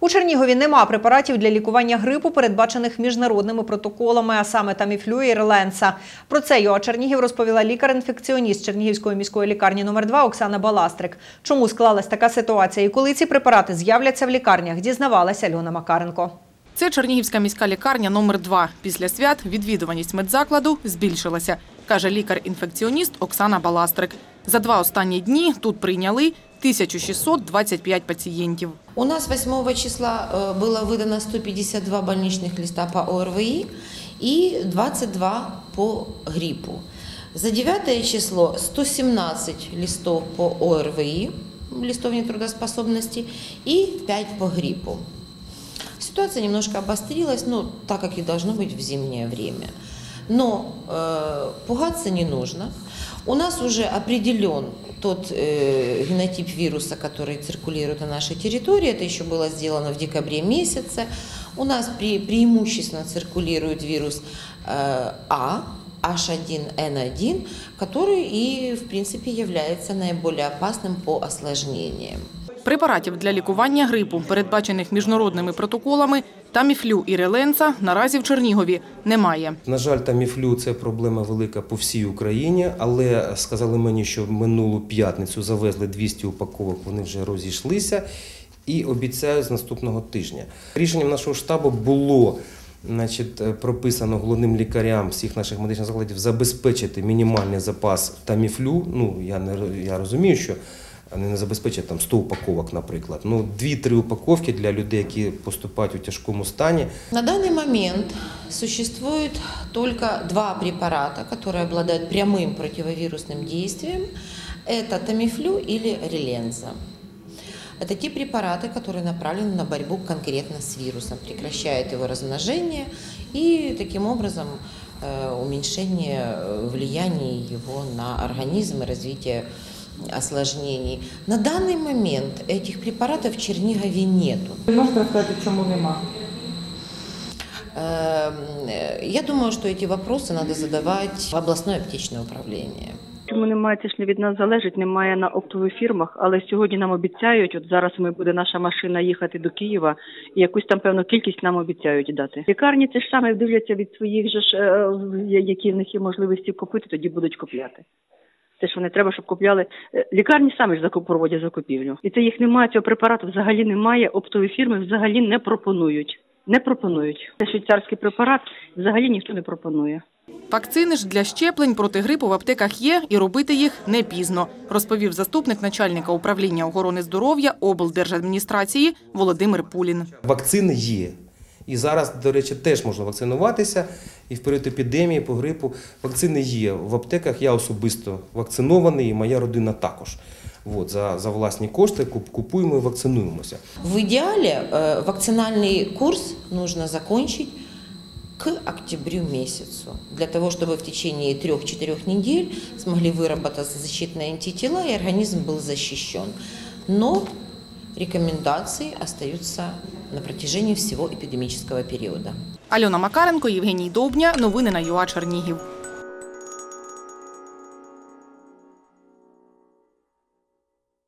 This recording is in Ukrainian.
У Чернігові нема препаратів для лікування грипу, передбачених міжнародними протоколами, а саме Таміфлю і Реленса. Про це ЮА Чернігів розповіла лікар-інфекціоніст Чернігівської міської лікарні номер 2 Оксана Баластрик. Чому склалась така ситуація і коли ці препарати з'являться в лікарнях, дізнавалася Альона Макаренко. Це Чернігівська міська лікарня номер 2 Після свят відвідуваність медзакладу збільшилася, каже лікар-інфекціоніст Оксана Баластрик. За два останні дні тут прийняли 1625 пацієнтів. У нас 8 числа э, было выдано 152 больничных листа по ОРВИ и 22 по гриппу. За 9 число 117 листов по ОРВИ, листов нетрудоспособности, и 5 по гриппу. Ситуация немножко обострилась, ну, так как и должно быть в зимнее время. Но э, пугаться не нужно. У нас уже определен тот э, генотип вируса, который циркулирует на нашей территории. Это еще было сделано в декабре месяце. У нас пре- преимущественно циркулирует вирус э, А, H1N1, который и, в принципе, является наиболее опасным по осложнениям. Препаратів для лікування грипу, передбачених міжнародними протоколами, Таміфлю і Реленса наразі в Чернігові немає. На жаль, таміфлю це проблема велика по всій Україні, але сказали мені, що минулу п'ятницю завезли 200 упаковок, вони вже розійшлися і обіцяють з наступного тижня. Рішенням нашого штабу було значить, прописано головним лікарям всіх наших медичних закладів забезпечити мінімальний запас таміфлю. Ну, я, не, я розумію, що вони не забезпечать там 100 упаковок, наприклад. Ну, 2-3 упаковки для людей, які поступають у тяжкому стані. На данный момент существует только два препарата, которые обладают прямым противовирусным действием. Это Тамифлю или Реленза. Это те препараты, которые направлены на борьбу конкретно с вирусом, прекращают его размножение и таким образом э, уменьшение э, влияния его на организм и развитие осложнений. На данный момент этих препаратов в Чернигове нету. Ви можете розказати, чому нема? Эм, э, Я думаю, что эти вопросы надо задавать в областное аптечное управление. Чому немає, це ж не від нас залежить, немає на оптових фірмах, але сьогодні нам обіцяють, от зараз ми буде наша машина їхати до Києва, і якусь там певну кількість нам обіцяють дати. Лікарні це ж саме дивляться від своїх же ж, е, які в них є можливості купити, тоді будуть купляти. Те, що не треба, щоб купляли. Е, Лікарні самі ж проводять закупівлю. І це їх немає, цього препарату взагалі немає, оптові фірми взагалі не пропонують. Не пропонують. Це швейцарський препарат взагалі ніхто не пропонує. Вакцини ж для щеплень проти грипу в аптеках є і робити їх не пізно, розповів заступник начальника управління охорони здоров'я облдержадміністрації Володимир Пулін. Вакцини є. І зараз, до речі, теж можна вакцинуватися. І в період епідемії по грипу вакцини є. В аптеках я особисто вакцинований, і моя родина також. От, за, за власні кошти куп- купуємо і вакцинуємося. В идеале э, вакцинальный курс нужно закончить к октябрю месяцу, для того, чтобы в течение 3-4 недель смогли выработаться защитные антитела и организм был защищен. Но рекомендации остаются на протяжении всего эпидемического периода. Альона Макаренко, Євгеній Довбня. Новини на ЮА Чернігів.